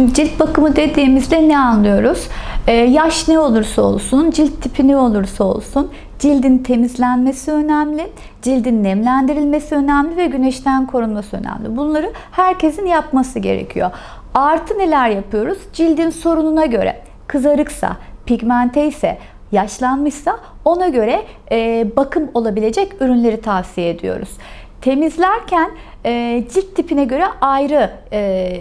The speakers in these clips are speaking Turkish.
Şimdi cilt bakımı dediğimizde ne anlıyoruz? Ee, yaş ne olursa olsun, cilt tipi ne olursa olsun, cildin temizlenmesi önemli, cildin nemlendirilmesi önemli ve güneşten korunması önemli. Bunları herkesin yapması gerekiyor. Artı neler yapıyoruz? Cildin sorununa göre kızarıksa, pigmente ise, yaşlanmışsa ona göre e, bakım olabilecek ürünleri tavsiye ediyoruz. Temizlerken e, cilt tipine göre ayrı e,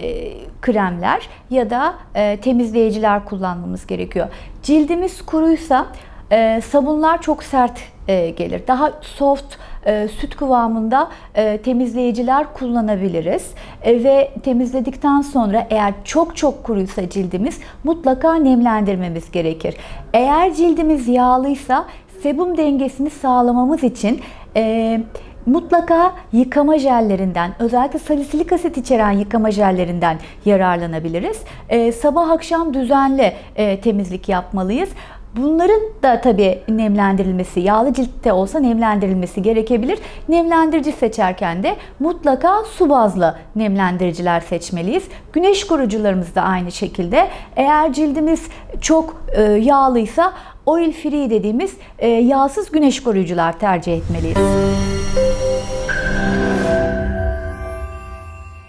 kremler ya da e, temizleyiciler kullanmamız gerekiyor. Cildimiz kuruysa e, sabunlar çok sert e, gelir. Daha soft e, süt kıvamında e, temizleyiciler kullanabiliriz. E, ve temizledikten sonra eğer çok çok kuruysa cildimiz mutlaka nemlendirmemiz gerekir. Eğer cildimiz yağlıysa sebum dengesini sağlamamız için e, mutlaka yıkama jellerinden, özellikle salisilik asit içeren yıkama jellerinden yararlanabiliriz. Ee, sabah akşam düzenli e, temizlik yapmalıyız. Bunların da tabii nemlendirilmesi, yağlı ciltte olsa nemlendirilmesi gerekebilir. Nemlendirici seçerken de mutlaka su bazlı nemlendiriciler seçmeliyiz. Güneş koruyucularımız da aynı şekilde. Eğer cildimiz çok e, yağlıysa oil free dediğimiz e, yağsız güneş koruyucular tercih etmeliyiz.